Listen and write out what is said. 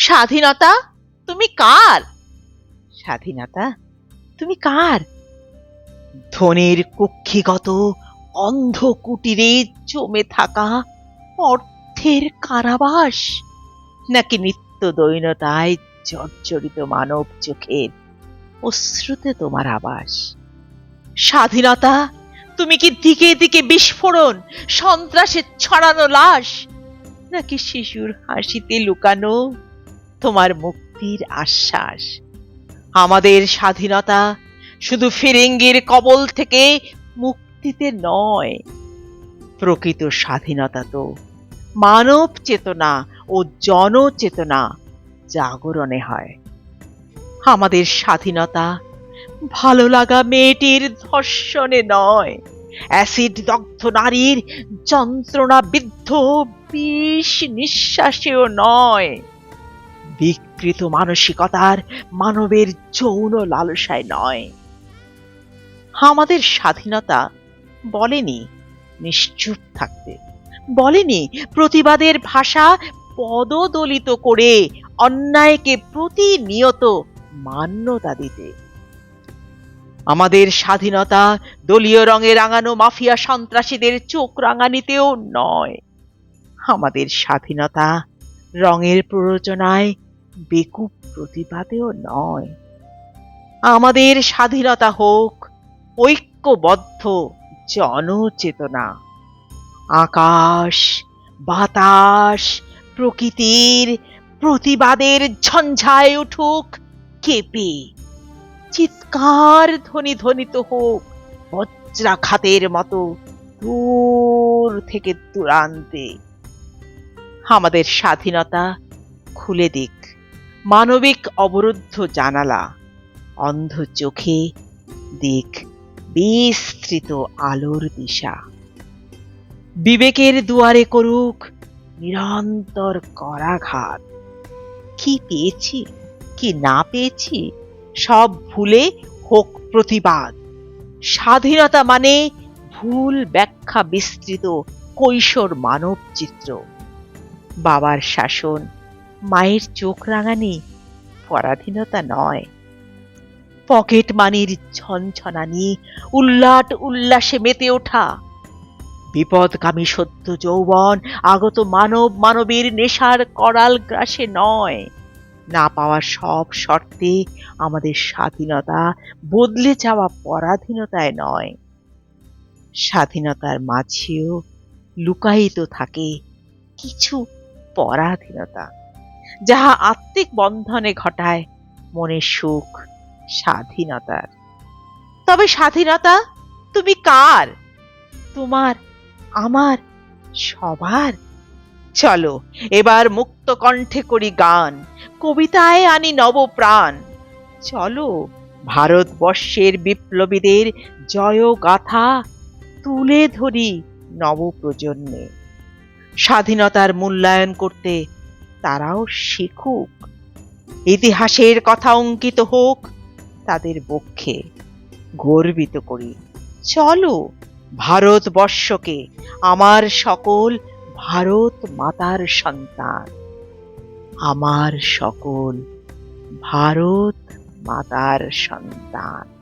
স্বাধীনতা? তুমি কার? স্বাধীনতা? তুমি কার? ধনের কক্ষিগত অন্ধ কুটিরে জমে থাকা অর্থের কারাবাস, নাকি নিত্য দৈনতায় জর্জরিত মানব চোখের অশ্রুতে তোমার আবাস? স্বাধীনতা? তুমি কি দিকে দিকে বিস্ফোরণ সন্ত্রাসের ছড়ানো লাশ, নাকি শিশুর হাসিতে লুকানো তোমার মুক্তির আশ্বাস। আমাদের স্বাধীনতা শুধু ফিরিঙ্গির কবল থেকে মুক্তিতে নয়, প্রকৃত স্বাধীনতা তো মানব চেতনা ও জনচেতনা জাগরণে হয়। আমাদের স্বাধীনতা ভালো লাগা মেয়েটির ধর্ষণে নয়, অ্যাসিড দগ্ধ নারীর যন্ত্রণা বিদ্ধ বিষ নিঃশ্বাসেও নয়। বিকৃত মানসিকতার মানবের যৌন লালসায় নয়। আমাদের স্বাধীনতা বলেনি নিশ্চুপ থাকতে। বলেনি প্রতিবাদের ভাষা পদদলিত করে অন্যায়কে প্রতিনিয়ত মান্যতা দিতে। আমাদের স্বাধীনতা দলীয় রঙে রাঙানো মাফিয়া সন্ত্রাসীদের চোখ রাঙানিতেও নয়। আমাদের স্বাধীনতা রঙের প্ররোচনায় বেকুব প্রতিবাদেও নয়। আমাদের স্বাধীনতা হোক, ঐক্যবদ্ধ জনচেতনা। আকাশ, বাতাস, প্রকৃতির প্রতিবাদের ঝঞ্ঝায় উঠুক, কেঁপে। চিৎকার ধ্বনি ধ্বনিত হোক, বজ্রাঘাতের মতো দূর থেকে দূরান্তে। আমাদের স্বাধীনতা খুলে দিক। মানবিক অবরুদ্ধ জানালা। অন্ধ চোখে দিক বিস্তৃত আলোর দিশা। বিবেকের দুয়ারে করুক নিরন্তর করাঘাত। কি পেয়েছি, কি না পেয়েছি, সব ভুলে হোক প্রতিবাদ। স্বাধীনতা মানে ভুল ব্যাখ্যা বিস্তৃত কৈশোর মানব চিত্র বাবার শাসন মায়ের চোখ রাঙানি পরাধীনতা নয়। পকেট মানির ছনছনানি, উল্লাট উল্লাসে মেতে ওঠা। বিপদগামী সত্য যৌবন, আগত মানব মানবীর নেশার করাল গ্রাসে নয়। না পাওয়া সব শর্তে আমাদের স্বাধীনতা বদলে যাওয়া পরাধীনতায় নয়। স্বাধীনতার মাঝেও লুকায়িত থাকে কিছু পরাধীনতা। যাহা আত্মিক বন্ধনে ঘটায় মনের সুখ, স্বাধীনতার। তবে স্বাধীনতা তুমি কার? তোমার, আমার, সবার? চলো, এবার মুক্ত কণ্ঠে করি গান, কবিতায় আনি নব প্রাণ। চলো, ভারতবর্ষের বিপ্লবীদের জয় গাথা তুলে ধরি নবপ্রজন্মে। স্বাধীনতার মূল্যায়ন করতে তারাও শিখুক। ইতিহাসের কথা অঙ্কিত হোক, তাদের বক্ষে গর্বিত করি। চলো, ভারতবর্ষকে, আমার সকল ভারত মাতার সন্তান। আমার সকল ভারত মাতার সন্তান।